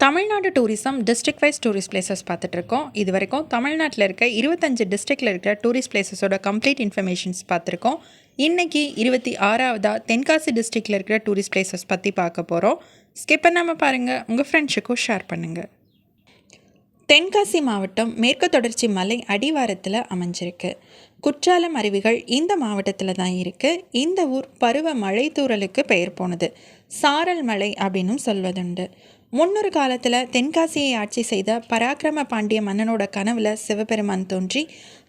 Tamil Nadu tourism district wise tourist places பார்த்துட்ருக்கோம் இது வரைக்கும் தமிழ்நாட்டில் இருக்க இருபத்தஞ்சு டிஸ்ட்ரிக்டில் இருக்கிற டூரிஸ்ட் பிளேசஸோட கம்ப்ளீட் இன்ஃபர்மேஷன்ஸ் பார்த்துருக்கோம். இன்றைக்கி இருபத்தி ஆறாவதா தென்காசி டிஸ்ட்ரிக்டில் இருக்கிற டூரிஸ்ட் பிளேசஸ் பற்றி பார்க்க போகிறோம் ஸ்கிப் பண்ணாமல் பாருங்கள் உங்கள் ஃப்ரெண்ட்ஸுக்கும் ஷேர் பண்ணுங்கள் தென்காசி மாவட்டம் மேற்கு தொடர்ச்சி மலை அடிவாரத்தில் அமைஞ்சிருக்கு. குற்றாலம் அருவிகள் இந்த மாவட்டத்தில் தான் இருக்குது இந்த ஊர் பருவ மழை தூறலுக்கு பெயர் போனது. சாரல் மலை அப்படின்னும் சொல்வதுண்டு. முன்னொரு காலத்தில் தென்காசியை ஆட்சி செய்த பராக்கிரம பாண்டிய மன்னனோட கனவுல சிவபெருமான் தோன்றி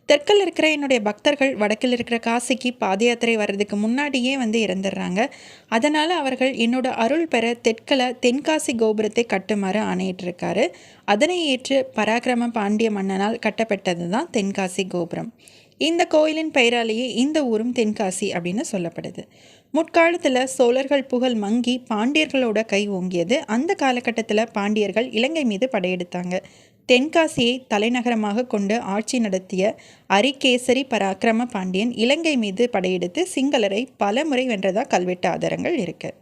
தெற்கில் இருக்கிற என்னுடைய பக்தர்கள் வடக்கில் இருக்கிற காசிக்கு பாத யாத்திரை வர்றதுக்கு முன்னாடியே வந்து இறந்துடுறாங்க. அதனால் அவர்கள் என்னோட அருள் பெற தெற்கில் தென்காசி கோபுரத்தை கட்டுமாறு ஆணையிட்டிருக்காரு. அதனை ஏற்று பராக்கிரம பாண்டிய மன்னனால் கட்டப்பட்டது தான் தென்காசி கோபுரம். இந்த கோயிலின் பெயராலேயே இந்த ஊரும் தென்காசி அப்படின்னு சொல்லப்படுது. முற்காலத்தில் சோழர்கள் புகழ் மங்கி பாண்டியர்களோட கை ஓங்கியது. அந்த காலகட்டத்தில் பாண்டியர்கள் இலங்கை மீது படையெடுத்தாங்க. தென்காசியை தலைநகரமாக கொண்டு ஆட்சி நடத்திய அரிகேசரி பராக்கிரம பாண்டியன் இலங்கை மீது படையெடுத்து சிங்களரை பல முறை வென்றதாக கல்வெட்டு ஆதாரங்கள் இருக்கு.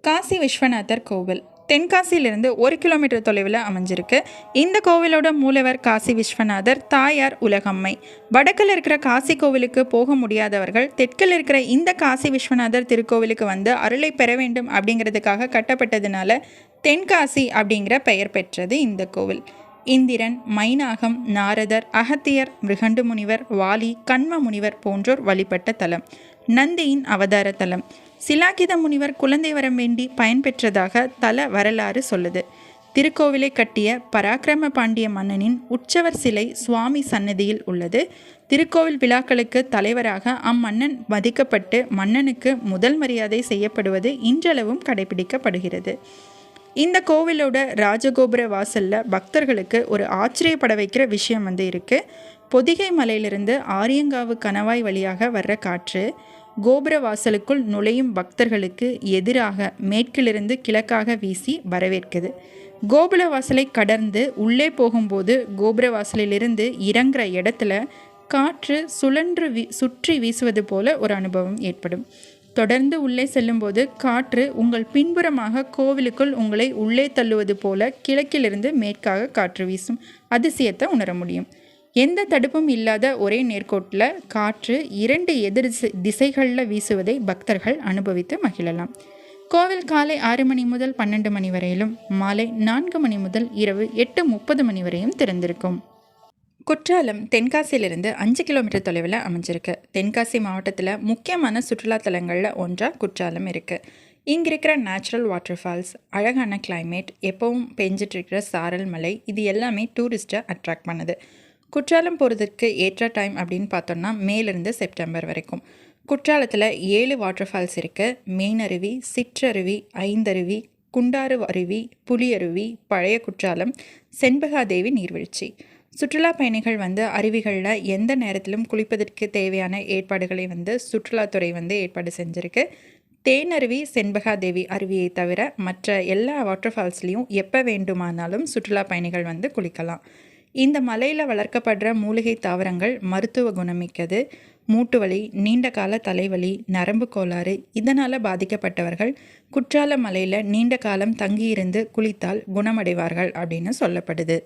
காசி விஸ்வநாதர் கோவில். தென்காசியிலிருந்து ஒரு கிலோமீட்டர் தொலைவில் அமைஞ்சிருக்கு. இந்த கோவிலோட மூலவர் காசி விஸ்வநாதர் தாயார் உலகம்மை. வடக்கில் இருக்கிற காசி கோவிலுக்கு போக முடியாதவர்கள் தெற்கில் இருக்கிற இந்த காசி விஸ்வநாதர் திருக்கோவிலுக்கு வந்து அருளை பெற வேண்டும் அப்படிங்கிறதுக்காக கட்டப்பட்டதுனால தென்காசி அப்படிங்கிற பெயர் பெற்றது இந்த கோவில். இந்திரன் மைனாகம் நாரதர் அகத்தியர் மிருகண்டு முனிவர் வாலி கண்ம முனிவர் போன்றோர் வழிபட்ட தலம். நந்தியின் அவதார தலம் சிலாகித முனிவர் குழந்தை வரம் வேண்டி பயன்பெற்றதாக தல வரலாறு சொல்லுது. திருக்கோவிலை கட்டிய பராக்கிரம பாண்டிய மன்னனின் உற்சவர் சிலை சுவாமி சன்னதியில் உள்ளது. திருக்கோவில் விழாக்களுக்கு தலைவராக அம்மன்னன் மதிக்கப்பட்டு மன்னனுக்கு முதல் மரியாதை செய்யப்படுவது இன்றளவும் கடைபிடிக்கப்படுகிறது. இந்த கோவிலோட ராஜகோபுர வாசல்ல பக்தர்களுக்கு ஒரு ஆச்சரியப்பட வைக்கிற விஷயம் வந்து இருக்கு. பொதிகை மலையிலிருந்து ஆரியங்காவு கணவாய் வழியாக வர்ற காற்று கோபுர வாசலுக்குள் நுழையும் பக்தர்களுக்கு எதிராக மேற்கிலிருந்து கிழக்காக வீசி வரவேற்குது. கோபுர வாசலை கடந்து உள்ளே போகும்போது கோபுர வாசலிலிருந்து இறங்குற இடத்துல காற்று சுழன்று வீ சுற்றி வீசுவது போல ஒரு அனுபவம் ஏற்படும். தொடர்ந்து உள்ளே செல்லும்போது காற்று உங்கள் பின்புறமாக கோவிலுக்குள் உங்களை உள்ளே தள்ளுவது போல கிழக்கிலிருந்து மேற்காக காற்று வீசும் அதிசயத்தை உணர முடியும். எந்த தடுப்பும் இல்லாத ஒரே நேர்கோட்டில் காற்று இரண்டு எதிர் திசைகளில் வீசுவதை பக்தர்கள் அனுபவித்து மகிழலாம். கோவில் காலை ஆறு மணி முதல் பன்னெண்டு மணி வரையிலும் மாலை நான்கு மணி முதல் இரவு எட்டு முப்பது மணி வரையும் திறந்திருக்கும். குற்றாலம் தென்காசியிலிருந்து அஞ்சு கிலோமீட்டர் தொலைவில் அமைஞ்சிருக்கு. தென்காசி மாவட்டத்தில் முக்கியமான சுற்றுலா தலங்களில் ஒன்றாக குற்றாலம் இருக்குது இங்கே இருக்கிற நேச்சுரல் வாட்டர் ஃபால்ஸ் அழகான கிளைமேட் எப்பவும் பெஞ்சிட்ருக்கிற சாரல் மலை இது எல்லாமே டூரிஸ்ட்டை அட்ராக்ட் பண்ணுது. குற்றாலம் போகிறதுக்கு ஏற்ற டைம் அப்படின்னு பார்த்தோம்னா மேலேருந்து செப்டம்பர் வரைக்கும். குற்றாலத்தில் ஏழு வாட்டர் ஃபால்ஸ் இருக்குது மெயினருவி சிற்றருவி ஐந்தருவி குண்டாறு அருவி புலியருவி பழைய குற்றாலம் செண்பகாதேவி நீர்வீழ்ச்சி. சுற்றுலா பயணிகள் வந்து அருவிகளில் எந்த நேரத்திலும் குளிப்பதற்கு தேவையான ஏற்பாடுகளை வந்து சுற்றுலாத்துறை வந்து ஏற்பாடு செஞ்சுருக்கு. தேனருவி செண்பகாதேவி அருவியை தவிர மற்ற எல்லா வாட்டர் ஃபால்ஸ்லேயும் எப்போ வேண்டுமானாலும் சுற்றுலா பயணிகள் வந்து குளிக்கலாம். இந்த மலையில் வளர்க்கப்படுற மூலிகை தாவரங்கள் மருத்துவ குணமிக்கது. மூட்டு வலி நீண்ட கால தலைவலி நரம்பு கோளாறு இதனால் பாதிக்கப்பட்டவர்கள் குற்றால மலையில் நீண்ட காலம் தங்கியிருந்து குளித்தால் குணமடைவார்கள் அப்படின்னு சொல்லப்படுது.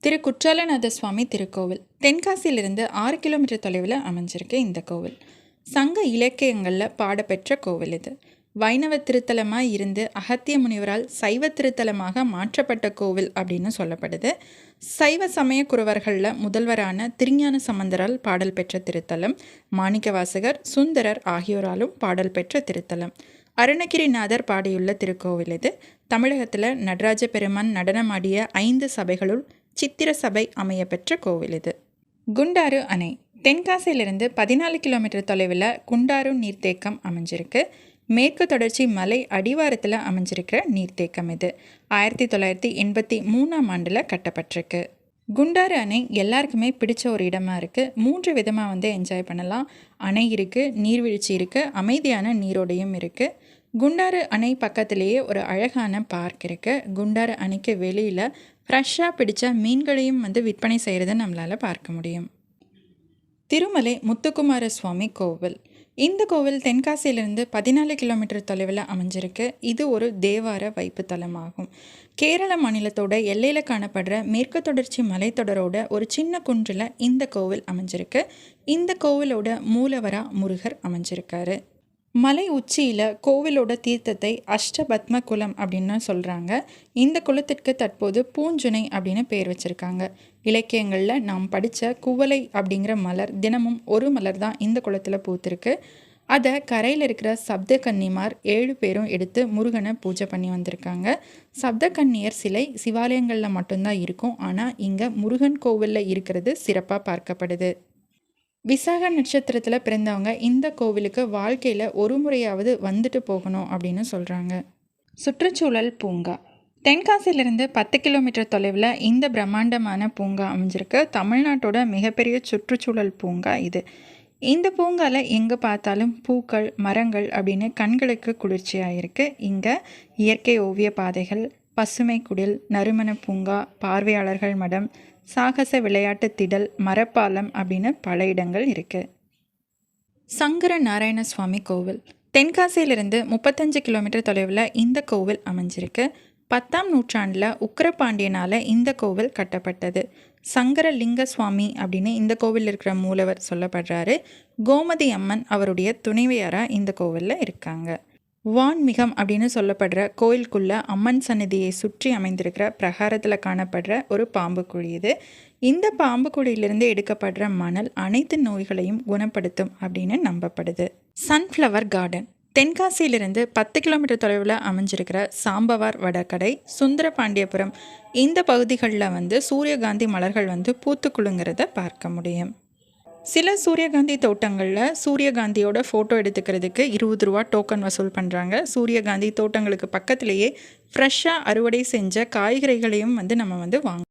திரு குற்றாலநாத சுவாமி திருக்கோவில். தென்காசியிலிருந்து ஆறு கிலோமீட்டர் தொலைவில் அமைஞ்சிருக்கு இந்த கோவில். சங்க இலக்கியங்களில் பாடப்பெற்ற கோவில் இது. வைணவ திருத்தலமாக இருந்து அகத்திய முனிவரால் சைவ திருத்தலமாக மாற்றப்பட்ட கோவில் அப்படின்னு சொல்லப்படுது. சைவ சமய குறவர்களில் முதல்வரான திருஞான சம்பந்தரால் பாடல் பெற்ற திருத்தலம் மாணிக்கவாசகர் சுந்தரர் ஆகியோராலும் பாடல் பெற்ற திருத்தலம். அருணகிரிநாதர் பாடியுள்ள திருக்கோவில் இது. தமிழகத்தில் நடராஜ பெருமான் நடனமாடிய ஐந்து சபைகளுள் சித்திர சபை அமைய பெற்ற கோவில் இது. குண்டாறு அணை. தென்காசியிலிருந்து பதினாலு கிலோமீட்டர் தொலைவில் குண்டாறு நீர்த்தேக்கம் அமைஞ்சிருக்கு. மேற்கு தொடர்ச்சி மலை அடிவாரத்தில் அமைஞ்சிருக்கிற நீர்த்தேக்கம் இது. ஆயிரத்தி தொள்ளாயிரத்தி எண்பத்தி மூணாம் ஆண்டில் கட்டப்பட்டிருக்கு. குண்டாறு அணை எல்லாருக்குமே பிடிச்ச ஒரு இடமா இருக்குது மூன்று விதமாக வந்து என்ஜாய் பண்ணலாம். அணை இருக்குது நீர்வீழ்ச்சி இருக்குது அமைதியான நீரோடையும் இருக்குது குண்டாறு அணை பக்கத்திலேயே ஒரு அழகான பார்க் இருக்குது குண்டாறு அணைக்கு வெளியில் ஃப்ரெஷ்ஷாக பிடித்த மீன்களையும் வந்து விற்பனை செய்கிறத நம்மளால் பார்க்க முடியும். திருமலை முத்துக்குமார சுவாமி கோவில். இந்த கோவில் தென்காசியிலிருந்து பதினாலு கிலோமீட்டர் தொலைவில் அமைஞ்சிருக்கு. இது ஒரு தேவார வைப்பு தலமாகும். கேரள மாநிலத்தோட எல்லையில் காணப்படுற மேற்கு தொடர்ச்சி மலைத்தொடரோட ஒரு சின்ன குன்றில் இந்த கோவில் அமைஞ்சிருக்கு. இந்த கோவிலோட மூலவரா முருகர் அமைஞ்சிருக்காரு. மலை உச்சியில் கோவிலோட தீர்த்தத்தை அஷ்டபத்ம குலம் அப்படின்னு சொல்கிறாங்க இந்த குலத்திற்கு தற்போது பூஞ்சுனை அப்படின்னு பேர் வச்சுருக்காங்க. இலக்கியங்களில் நாம் படித்த குவலை அப்படிங்கிற மலர் தினமும் ஒரு மலர் தான் இந்த குளத்தில் பூத்திருக்கு. அதை கரையில் இருக்கிற சப்த கன்னிமார் ஏழு பேரும் எடுத்து முருகனை பூஜை பண்ணி வந்திருக்காங்க. சப்த கன்னியர் சிலை சிவாலயங்களில் மட்டும்தான் இருக்கும். ஆனால் இங்கே முருகன் கோவிலில் இருக்கிறது சிறப்பாக பார்க்கப்படுது. விசாக நட்சத்திரத்தில் பிறந்தவங்க இந்த கோவிலுக்கு வாழ்க்கையில் ஒரு முறையாவது வந்துட்டு போகணும் அப்படின்னு சொல்கிறாங்க சுற்றுச்சூழல் பூங்கா. தென்காசியிலிருந்து பத்து கிலோமீட்டர் தொலைவில் இந்த பிரம்மாண்டமான பூங்கா அமைஞ்சிருக்கு. தமிழ்நாட்டோட மிகப்பெரிய சுற்றுச்சூழல் பூங்கா இது. இந்த பூங்காவில் எங்கே பார்த்தாலும் பூக்கள் மரங்கள் அப்படின்னு கண்களுக்கு குளிர்ச்சியாக இருக்குது இங்கே இயற்கை ஓவிய பாதைகள் பசுமை குடில் நறுமண பூங்கா பார்வையாளர்கள் மடம் சாகச விளையாட்டு திடல் மரப்பாலம் அப்படின்னு பல இடங்கள் இருக்குது சங்கர நாராயண சுவாமி கோவில். தென்காசியிலிருந்து முப்பத்தஞ்சு கிலோமீட்டர் தொலைவில் இந்த கோவில் அமைஞ்சிருக்கு. பத்தாம் நூற்றாண்டில் உக்கரபாண்டியனால் இந்த கோவில் கட்டப்பட்டது. சங்கர லிங்க சுவாமி அப்படின்னு இந்த கோவில் இருக்கிற மூலவர் சொல்லப்படுறாரு. கோமதி அம்மன் அவருடைய துணைவியாராக இந்த கோவிலில் இருக்காங்க. வான்மிகம் அப்படின்னு சொல்லப்படுற கோயிலுக்குள்ள அம்மன் சன்னதியை சுற்றி அமைந்திருக்கிற பிரகாரத்தில் காணப்படுற ஒரு பாம்பு குழி இது. இந்த பாம்பு குழியிலிருந்து எடுக்கப்படுற மணல் அனைத்து நோய்களையும் குணப்படுத்தும் அப்படின்னு நம்பப்படுது. Sunflower garden. தென்காசியிலிருந்து பத்து கிலோமீட்டர் தொலைவில் அமைஞ்சிருக்கிற சாம்பவார் வடகடை சுந்தரபாண்டியபுரம் இந்த பகுதிகளில் வந்து சூரியகாந்தி மலர்கள் வந்து பூத்து குலுங்கிறத பார்க்க முடியும். சில சூரியகாந்தி தோட்டங்களில் சூரியகாந்தியோட ஃபோட்டோ எடுத்துக்கிறதுக்கு இருபது ரூபா டோக்கன் வசூல் பண்ணுறாங்க சூரியகாந்தி தோட்டங்களுக்கு பக்கத்துலேயே ஃப்ரெஷ்ஷாக அறுவடை செஞ்ச காய்கறிகளையும் வந்து நம்ம வந்து வாங்க